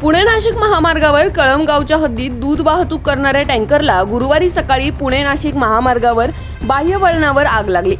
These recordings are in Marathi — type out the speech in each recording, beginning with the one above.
पुणे नाशिक महामार्गावर कळमगावच्या हद्दीत दूध वाहतूक करणाऱ्या टँकरला गुरुवारी सकाळी पुणे नाशिक महामार्गावर बाह्य वळणावर आग लागली.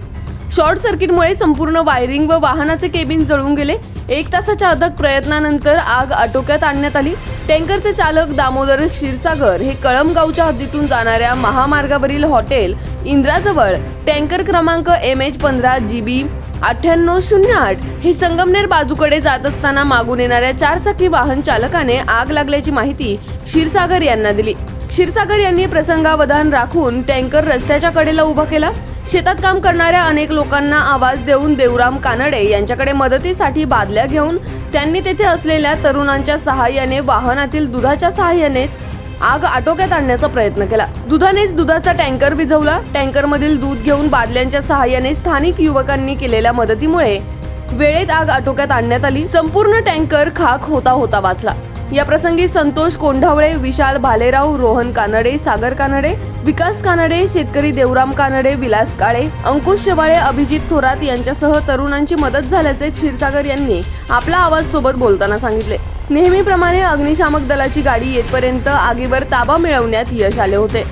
शॉर्ट सर्किटमुळे संपूर्ण वायरिंग व वाहनाचे केबिन जळून गेले. एक तासाच्या अथक प्रयत्नानंतर आग आटोक्यात आणण्यात आली. टँकरचे चालक दामोदर क्षीरसागर हे कळमगावच्या हद्दीतून जाणाऱ्या महामार्गावरील हॉटेल इंद्राजवळ टँकर क्रमांक एम एच पंधरा जी बी अठ्ठ्याण्णव शून्य आठ हे संगमनेर बाजूकडे जात असताना मागून येणाऱ्या चारचाकी वाहन चालकाने आग लागल्याची माहिती क्षीरसागर यांना दिली. क्षीरसागर यांनी प्रसंगावधान राखून टँकर रस्त्याच्या कडेला उभा केला. शेतात काम करणाऱ्या अनेक लोकांना आवाज देऊन देवराम कानडे यांच्याकडे मदतीसाठी बादल्या घेऊन त्यांनी तेथे असलेल्या तरुणांच्या सहाय्याने वाहनातील दुधाच्या सहाय्यानेच आग आटोक्यात आणण्याचा प्रयत्न केला. दुधानेच दुधाचा टँकर विझवला. टँकरमधील दूध घेऊन बादल्यांच्या सहाय्याने स्थानिक युवकांनी केलेल्या मदतीमुळे वेळेत आग आटोक्यात आणण्यात आली. संपूर्ण टँकर खाक होता होता वाचला. या प्रसंगी संतोष कोंढावळे विशाल भालेराव रोहन कानडे सागर कानडे विकास कानडे शेतकरी देवराम कानडे विलास काळे अंकुश शेवाळे अभिजित थोरात यांच्यासह तरुणांची मदत झाल्याचे क्षीरसागर यांनी आपला आवाज सोबत बोलताना सांगितले. नेहमीप्रमाणे अग्निशामक दलाची गाडी येतपर्यंत आगीवर ताबा मिळवण्यात यश आले होते.